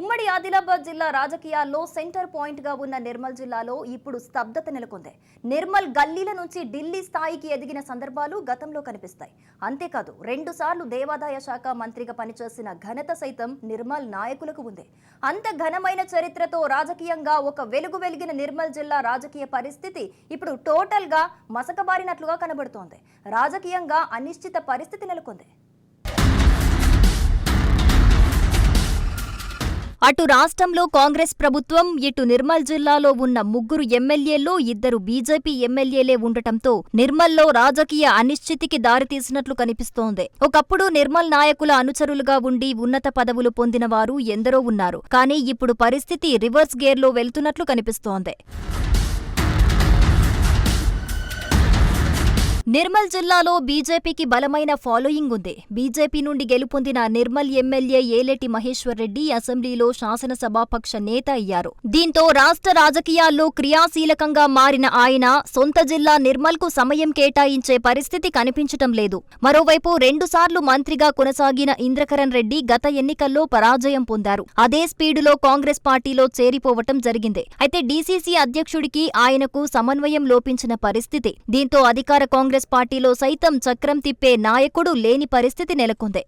ఉమ్మడి ఆదిలాబాద్ జిల్లా రాజకీయాల్లో సెంటర్ పాయింట్గా ఉన్న నిర్మల్ జిల్లాలో ఇప్పుడు స్తబ్దత నెలకొంది. నిర్మల్ గల్లీల నుంచి ఢిల్లీ స్థాయికి ఎదిగిన సందర్భాలు గతంలో కనిపిస్తాయి. అంతేకాదు రెండు సార్లు దేవాదాయ శాఖ మంత్రిగా పనిచేసిన ఘనత సైతం నిర్మల్ నాయకులకు ఉంది. అంత ఘనమైన చరిత్రతో రాజకీయంగా ఒక వెలుగు వెలిగిన నిర్మల్ జిల్లా రాజకీయ పరిస్థితి ఇప్పుడు టోటల్గా మసకబారినట్లుగా కనబడుతోంది. రాజకీయంగా అనిశ్చిత పరిస్థితి నెలకొంది. అటు రాష్ట్రంలో కాంగ్రెస్ ప్రభుత్వం ఇటు నిర్మల్ జిల్లాలో ఉన్న ముగ్గురు ఎమ్మెల్యేల్లో ఇద్దరు బీజేపీ ఎమ్మెల్యేలే ఉండటంతో నిర్మల్లో రాజకీయ అనిశ్చితికి దారితీసినట్లు కనిపిస్తోంది. ఒకప్పుడు నిర్మల్ నాయకుల అనుచరులుగా ఉండి ఉన్నత పదవులు పొందిన వారు ఎందరో ఉన్నారు. కానీ ఇప్పుడు పరిస్థితి రివర్స్ గేర్లో వెళ్తున్నట్లు కనిపిస్తోంది. నిర్మల్ జిల్లాలో బీజేపీకి బలమైన ఫాలోయింగ్ ఉంది. బీజేపీ నుండి గెలుపొందిన నిర్మల్ ఎమ్మెల్యే ఏలేటి మహేశ్వర్ రెడ్డి అసెంబ్లీలో శాసనసభాపక్ష నేత అయ్యారు. దీంతో రాష్ట్ర రాజకీయాల్లో క్రియాశీలకంగా మారిన ఆయన సొంత జిల్లా నిర్మల్కు సమయం కేటాయించే పరిస్థితి కనిపించటం లేదు. మరోవైపు రెండుసార్లు మంత్రిగా కొనసాగిన ఇంద్రకరణ్ రెడ్డి గత ఎన్నికల్లో పరాజయం పొందారు. అదే స్పీడులో కాంగ్రెస్ పార్టీలో చేరిపోవటం జరిగింది. అయితే డీసీసీ అధ్యక్షుడికి ఆయనకు సమన్వయం లోపించిన పరిస్థితి. దీంతో అధికార కాంగ్రెస్ పార్టీలో సైతం చక్రం తిప్పే నాయకుడు లేని పరిస్థితి నెలకొంది.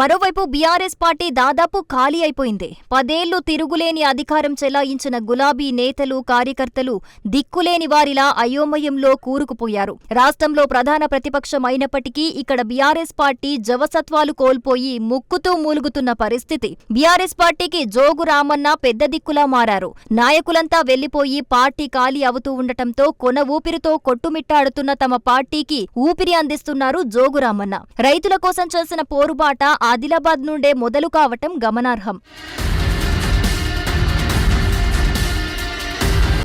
మరోవైపు బీఆర్ఎస్ పార్టీ దాదాపు ఖాళీ అయిపోయింది. పదేళ్ళు తిరుగులేని అధికారం చెలాయించిన గులాబీ నేతలు కార్యకర్తలు దిక్కులేని వారిలా అయోమయంలో కూరుకుపోయారు. రాష్ట్రంలో ప్రధాన ప్రతిపక్షం అయినప్పటికీ ఇక్కడ బీఆర్ఎస్ పార్టీ జవసత్వాలు కోల్పోయి ముక్కుతూ మూలుగుతున్న పరిస్థితి. బీఆర్ఎస్ పార్టీకి జోగు రామన్న పెద్ద దిక్కులా మారారు. నాయకులంతా వెళ్ళిపోయి పార్టీ ఖాళీ అవుతూ ఉండటంతో కొన ఊపిరితో కొట్టుమిట్టాడుతున్న తమ పార్టీకి ఊపిరి అందిస్తున్నారు జోగురామన్న రైతుల కోసం చేసిన పోరుబాట ఆదిలాబాద్ నుండే మొదలు కావటం గమనార్హం.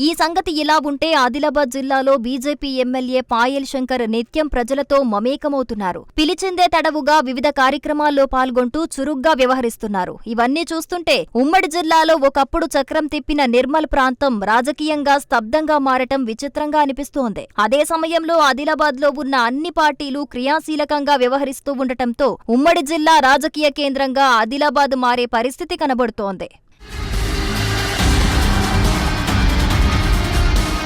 ఈ సంగతి ఇలా ఉంటే ఆదిలాబాద్ జిల్లాలో బీజేపీ ఎమ్మెల్యే పాయల్ శంకర్ నిత్యం ప్రజలతో మమేకమవుతున్నారు. పిలిచిందే తడవుగా వివిధ కార్యక్రమాల్లో పాల్గొంటూ చురుగ్గా వ్యవహరిస్తున్నారు. ఇవన్నీ చూస్తుంటే ఉమ్మడి జిల్లాలో ఒకప్పుడు చక్రం తిప్పిన నిర్మల్ ప్రాంతం రాజకీయంగా స్తబ్దంగా మారటం విచిత్రంగా అనిపిస్తోంది. అదే సమయంలో ఆదిలాబాద్లో ఉన్న అన్ని పార్టీలు క్రియాశీలకంగా వ్యవహరిస్తూ ఉండటంతో ఉమ్మడి జిల్లా రాజకీయ కేంద్రంగా ఆదిలాబాద్ మారే పరిస్థితి కనబడుతోంది.